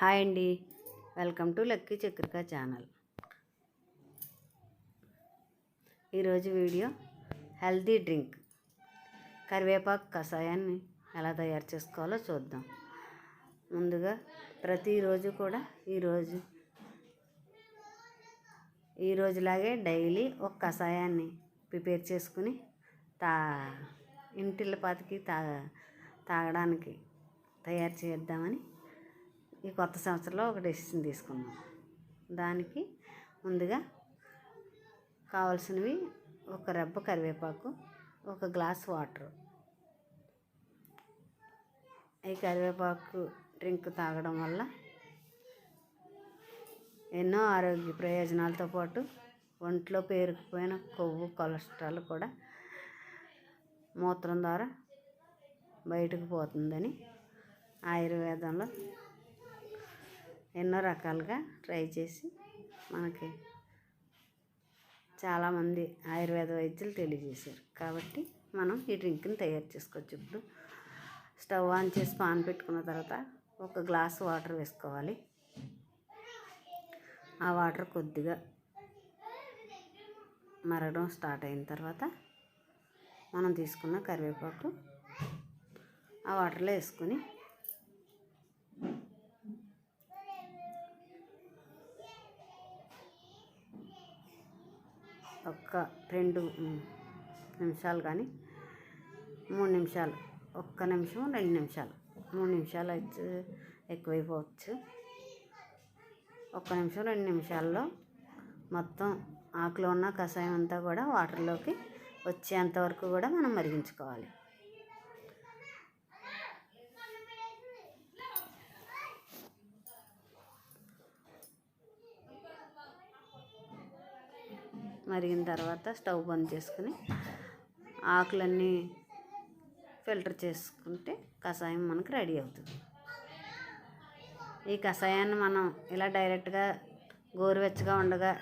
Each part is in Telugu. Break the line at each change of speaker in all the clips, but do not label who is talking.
హాయ్ అండి. Welcome to Lucky Chakrika channel. ఈరోజు వీడియో హెల్తీ డ్రింక్. కరివేపాకు కషాయాన్ని ఎలా తయారు చేసుకోవాలో చూద్దాం. ముందుగా ప్రతిరోజు కూడా ఈరోజు ఈరోజులాగే డైలీ ఒక కషాయాన్ని ప్రిపేర్ చేసుకుని తా ఇంటిల్లపాతికి తా తాగడానికి తయారు చేద్దామని ఈ కొత్త సంవత్సరంలో ఒక డెసిషన్ తీసుకున్నాం దానికి ముందుగా కావాల్సినవి ఒక రెబ్బ కరివేపాకు ఒక గ్లాస్ వాటర్. ఈ కరివేపాకు డ్రింక్ తాగడం వల్ల ఎన్నో ఆరోగ్య ప్రయోజనాలతో పాటు ఒంట్లో పేరుకుపోయిన కొవ్వు కొలెస్ట్రాల్ కూడా మూత్రం ద్వారా బయటకు పోతుందని ఆయుర్వేదంలో ఎన్నో రకాలుగా ట్రై చేసి మనకి చాలామంది ఆయుర్వేద వైద్యులు తెలియజేశారు. కాబట్టి మనం ఈ డ్రింక్ని తయారు చేసుకోవచ్చు. ఇప్పుడు స్టవ్ ఆన్ చేసి పాన్ పెట్టుకున్న తర్వాత ఒక గ్లాస్ వాటర్ వేసుకోవాలి. ఆ వాటర్ కొద్దిగా మరగడం స్టార్ట్ అయిన తర్వాత మనం తీసుకున్న కరివేపాకు ఆ వాటర్లో వేసుకొని ఒక్క రెండు నిమిషాలు కానీ మూడు నిమిషాలు ఒక్క నిమిషం రెండు నిమిషాలు మూడు నిమిషాలు అయితే ఎక్కువైపోవచ్చు. ఒక్క నిమిషం రెండు నిమిషాల్లో మొత్తం ఆకులో ఉన్న కషాయం అంతా కూడా వాటర్లోకి వచ్చేంతవరకు కూడా మనం మరిగించుకోవాలి. మరిగిన తర్వాత స్టవ్ బంద్ చేసుకుని ఆకులన్నీ ఫిల్టర్ చేసుకుంటే కషాయం మనకు రెడీ అవుతుంది. ఈ కషాయాన్ని మనం ఇలా డైరెక్ట్గా గోరువెచ్చగా ఉండగా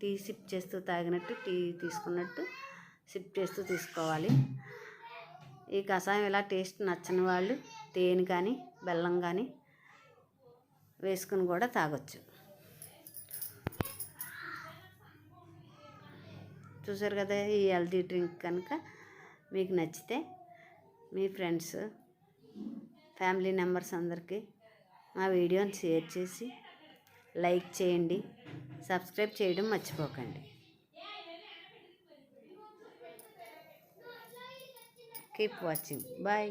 టీ సిప్ చేస్తూ తాగినట్టు టీ తీసుకున్నట్టు సిప్ చేస్తూ తీసుకోవాలి. ఈ కషాయం ఇలా టేస్ట్ నచ్చని వాళ్ళు తేనె కానీ బెల్లం కానీ వేసుకుని కూడా తాగొచ్చు. చూసారు కదా ఈ హెల్తీ డ్రింక్ కనుక మీకు నచ్చితే మీ ఫ్రెండ్స్ ఫ్యామిలీ మెంబర్స్ అందరికీ మా వీడియోని షేర్ చేసి లైక్ చేయండి సబ్స్క్రైబ్ చేయడం మర్చిపోకండి. Keep watching bye